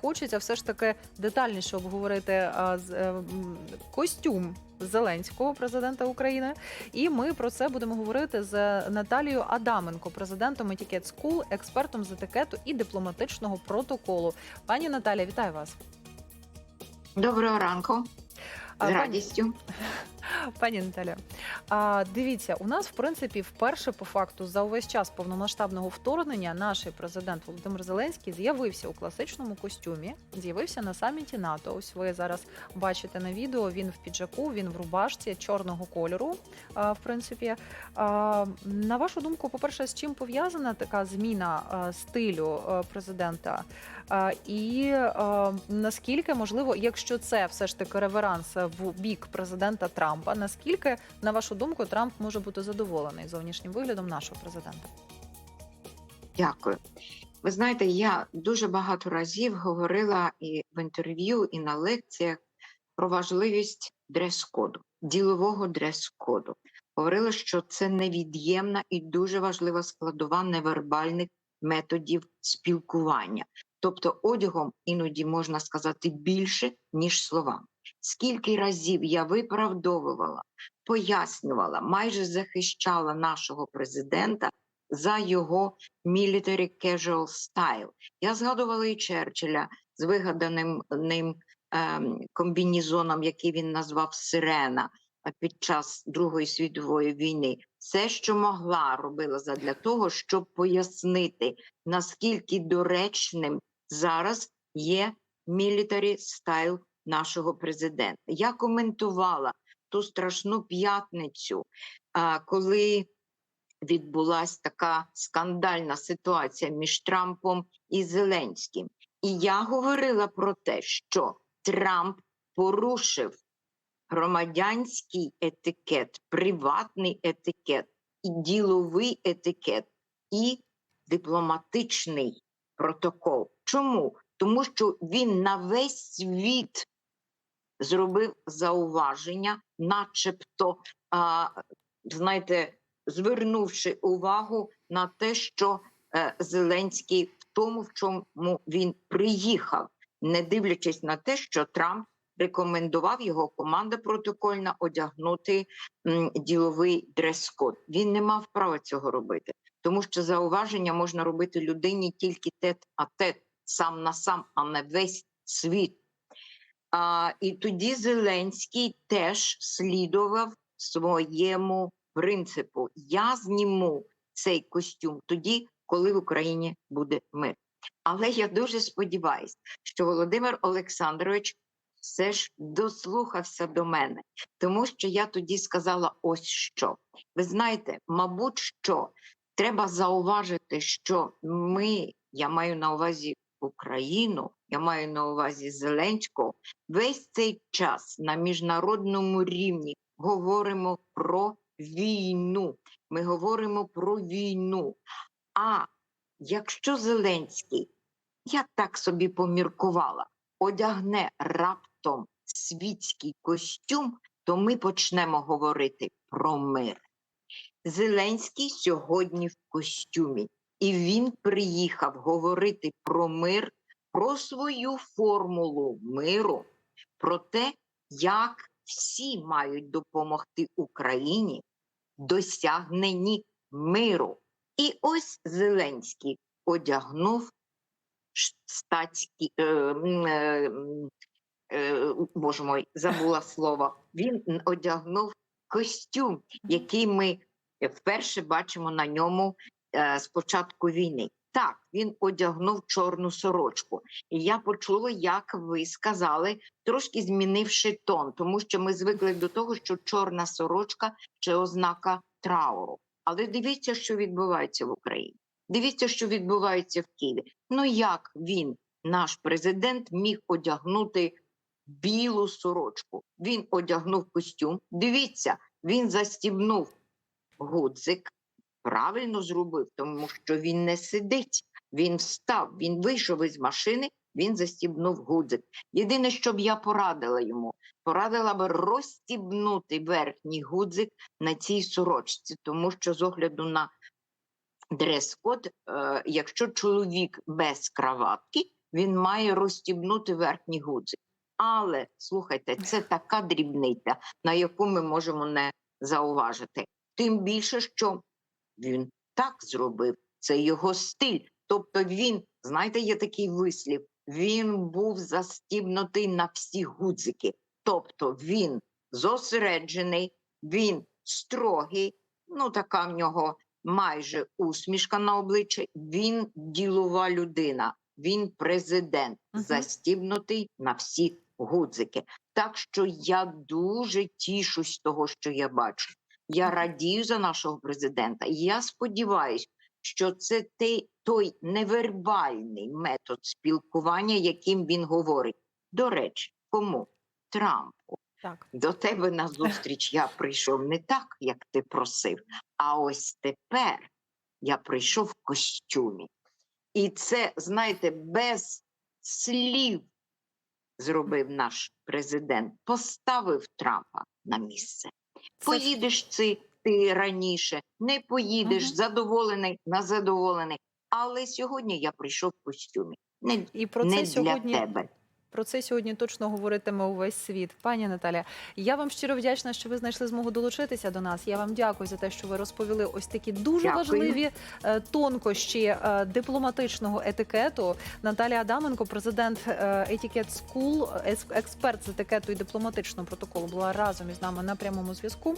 Хочеться все ж таки детальніше обговорити а, з, е, костюм Зеленського, президента України. І ми про це будемо говорити з Наталією Адаменко, президентом Etiquette School, експертом з етикету і дипломатичного протоколу. Пані Наталія, вітаю вас. Доброго ранку. З радістю. Пані Наталя, дивіться, у нас в принципі вперше по факту за увесь час повномасштабного вторгнення наш президент Володимир Зеленський з'явився у класичному костюмі, з'явився на саміті НАТО. Ось ви зараз бачите на відео. Він в піджаку, він в рубашці чорного кольору. В принципі, на вашу думку, по перше, з чим пов'язана така зміна стилю президента? І наскільки можливо, якщо це все ж таки реверанс в бік президента Трампа, наскільки, на вашу думку, Трамп може бути задоволений зовнішнім виглядом нашого президента? Дякую. Ви знаєте, я дуже багато разів говорила і в інтерв'ю, і на лекціях про важливість дрес-коду, ділового дрес-коду. Говорила, що це невід'ємна і дуже важлива складова невербальних методів спілкування. Тобто одягом іноді можна сказати більше, ніж словами. Скільки разів я виправдовувала, пояснювала, майже захищала нашого президента за його military casual style. Я згадувала і Черчилля з вигаданим ним ем, комбінізоном, який він назвав Сирена під час Другої світової війни. Все, що могла, робила задля того, щоб пояснити, наскільки доречним зараз є military style нашого президента. Я коментувала ту страшну п'ятницю, коли відбулася така скандальна ситуація між Трампом і Зеленським. І я говорила про те, що Трамп порушив громадянський етикет, приватний етикет, і діловий етикет, і дипломатичний протокол. Чому? Тому що він на весь світ зробив зауваження, начебто, а, знаєте, звернувши увагу на те, що е, Зеленський в тому, в чому він приїхав, не дивлячись на те, що Трамп рекомендував його команда протокольна одягнути діловий дрес-код. Він не мав права цього робити, тому що зауваження можна робити людині тільки тет а тет, сам на сам, а не весь світ. А, і тоді Зеленський теж слідував своєму принципу. Я зніму цей костюм тоді, коли в Україні буде мир. Але я дуже сподіваюся, що Володимир Олександрович все ж дослухався до мене, тому що я тоді сказала ось що. Ви знаєте, мабуть, що треба зауважити, що ми, я маю на увазі Україну, я маю на увазі Зеленського, весь цей час на міжнародному рівні говоримо про війну. Ми говоримо про війну. А якщо Зеленський, я так собі поміркувала, одягне раптом світський костюм, то ми почнемо говорити про мир. Зеленський сьогодні в костюмі, і він приїхав говорити про мир, про свою формулу миру, про те, як всі мають допомогти Україні досягненні миру. І ось Зеленський одягнув ш- статські, е, е, е, боже мой, забула слово. Він одягнув костюм, який ми вперше бачимо на ньому е, з початку війни. Так, він одягнув чорну сорочку. І я почула, як ви сказали, трошки змінивши тон, тому що ми звикли до того, що чорна сорочка це ознака трауру. Але дивіться, що відбувається в Україні. Дивіться, що відбувається в Києві. Ну як він, наш президент, міг одягнути білу сорочку? Він одягнув костюм. Дивіться, він застібнув гудзик. Правильно зробив, тому що він не сидить. Він встав, він вийшов із машини, він застібнув гудзик. Єдине, що б я порадила йому, порадила би розстібнути верхній гудзик на цій сорочці, тому що з огляду на дрес-код, е, якщо чоловік без краватки, він має розстібнути верхній гудзик. Але слухайте, це така дрібниця, на яку ми можемо не зауважити. Тим більше, що він так зробив, це його стиль. Тобто він, знаєте, є такий вислів: він був застібнутий на всі гудзики. Тобто він зосереджений, він строгий, ну така в нього майже усмішка на обличчі. Він ділова людина, він президент, Мгм. застібнутий на всі гудзики. Так що я дуже тішусь того, що я бачу. Я радію за нашого президента. Я сподіваюся, що це той, той невербальний метод спілкування, яким він говорить. До речі, кому? Трампу. Так. До тебе на зустріч я прийшов не так, як ти просив, а ось тепер я прийшов в костюмі. І це, знаєте, без слів зробив наш президент, поставив Трампа на місце. Це Поїдеш ти, ти раніше, не поїдеш, угу. задоволений, на задоволений. Але сьогодні я прийшов в костюмі. Не, І про не це для сьогодні тебе. Про це сьогодні точно говоритиме увесь світ. Пані Наталя, я вам щиро вдячна, що ви знайшли змогу долучитися до нас. Я вам дякую за те, що ви розповіли ось такі дуже Дякую. важливі е, тонкощі е, дипломатичного етикету. Наталія Адаменко, президент е, Etiquette School, експерт з етикету і дипломатичного протоколу, була разом із нами на прямому зв'язку.